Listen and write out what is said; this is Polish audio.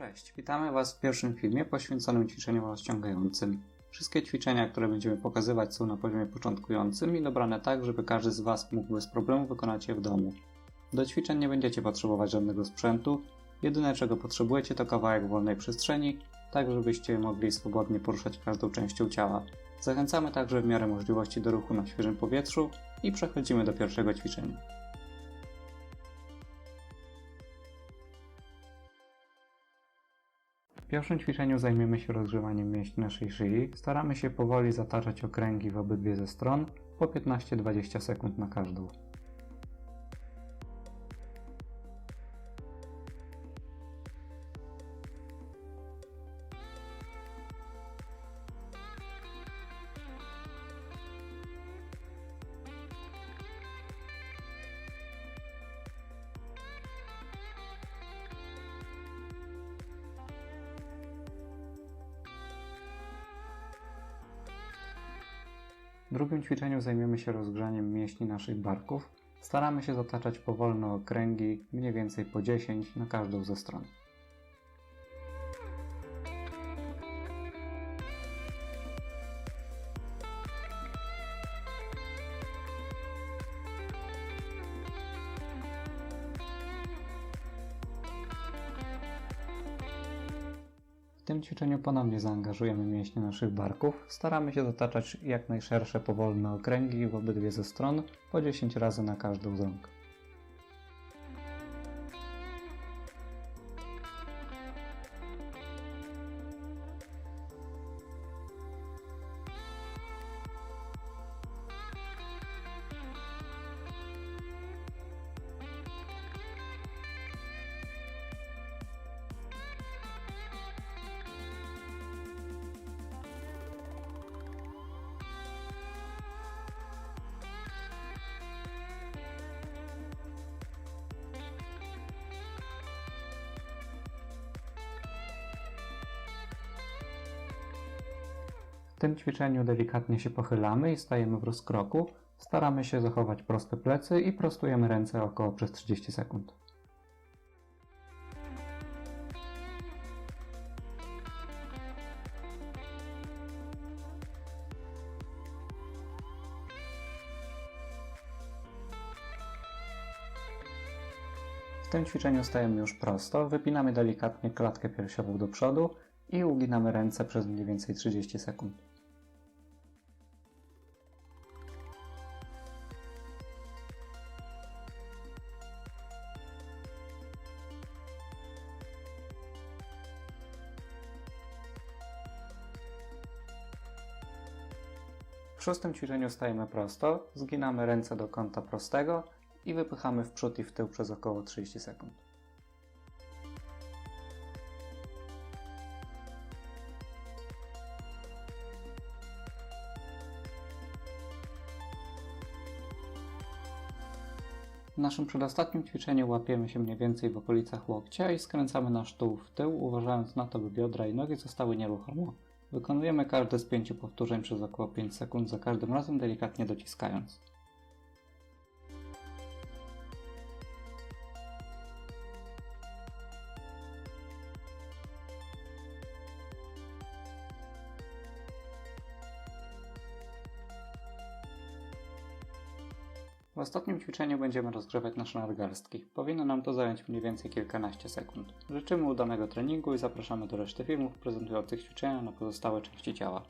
Cześć, witamy Was w pierwszym filmie poświęconym ćwiczeniom rozciągającym. Wszystkie ćwiczenia, które będziemy pokazywać są na poziomie początkującym i dobrane tak, żeby każdy z Was mógł bez problemu wykonać je w domu. Do ćwiczeń nie będziecie potrzebować żadnego sprzętu, jedyne czego potrzebujecie to kawałek wolnej przestrzeni, tak żebyście mogli swobodnie poruszać każdą częścią ciała. Zachęcamy także w miarę możliwości do ruchu na świeżym powietrzu i przechodzimy do pierwszego ćwiczenia. W pierwszym ćwiczeniu zajmiemy się rozgrzewaniem mięśni naszej szyi. Staramy się powoli zataczać okręgi w obydwie ze stron po 15-20 sekund na każdą. W drugim ćwiczeniu zajmiemy się rozgrzaniem mięśni naszych barków. Staramy się zataczać powolne okręgi, mniej więcej po 10 na każdą ze stron. Tym ćwiczeniu ponownie zaangażujemy mięśnie naszych barków. Staramy się zataczać jak najszersze powolne okręgi w obydwie ze stron, po 10 razy na każdą z rąk. W tym ćwiczeniu delikatnie się pochylamy i stajemy w rozkroku. Staramy się zachować proste plecy i prostujemy ręce około przez 30 sekund. W tym ćwiczeniu stajemy już prosto, wypinamy delikatnie klatkę piersiową do przodu i uginamy ręce przez mniej więcej 30 sekund. W szóstym ćwiczeniu stajemy prosto, zginamy ręce do kąta prostego i wypychamy w przód i w tył przez około 30 sekund. W naszym przedostatnim ćwiczeniu łapiemy się mniej więcej w okolicach łokcia i skręcamy nasz tułów w tył, uważając na to, by biodra i nogi zostały nieruchomo. Wykonujemy każde z pięciu powtórzeń przez około 5 sekund, za każdym razem delikatnie dociskając. W ostatnim ćwiczeniu będziemy rozgrzewać nasze nadgarstki. Powinno nam to zająć mniej więcej kilkanaście sekund. Życzymy udanego treningu i zapraszamy do reszty filmów prezentujących ćwiczenia na pozostałe części ciała.